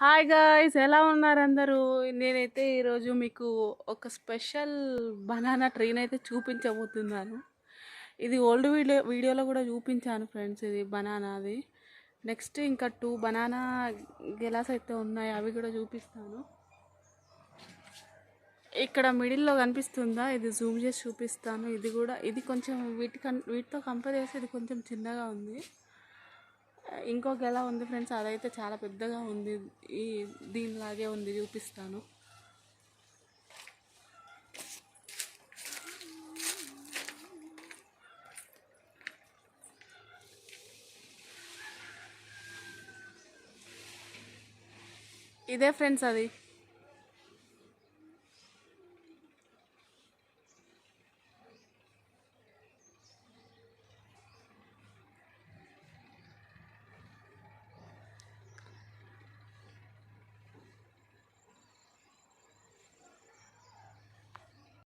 Hi guys ఎలా ఉన్నారు అందరూ? నేనైతే ఈరోజు మీకు ఒక స్పెషల్ బనానా ట్రైన్ అయితే చూపించబోతున్నాను. ఇది ఓల్డ్ వీడియో వీడియోలో కూడా చూపించాను ఫ్రెండ్స్ ఇది బనానాది నెక్స్ట్ ఇంకా టూ బనానా గెలాస్ అయితే ఉన్నాయి అవి కూడా చూపిస్తాను. ఇక్కడ మిడిల్లో కనిపిస్తుందా? ఇది జూమ్ చేసి చూపిస్తాను. ఇది కూడా ఇది కొంచెం వీటి వీటితో కంపేర్ చేస్తే ఇది కొంచెం చిన్నగా ఉంది. ఇంకొక ఎలా ఉంది ఫ్రెండ్స్. అదైతే చాలా పెద్దగా ఉంది. ఈ దీనిలాగే ఉంది. చూపిస్తాను. ఇదే ఫ్రెండ్స్ అది.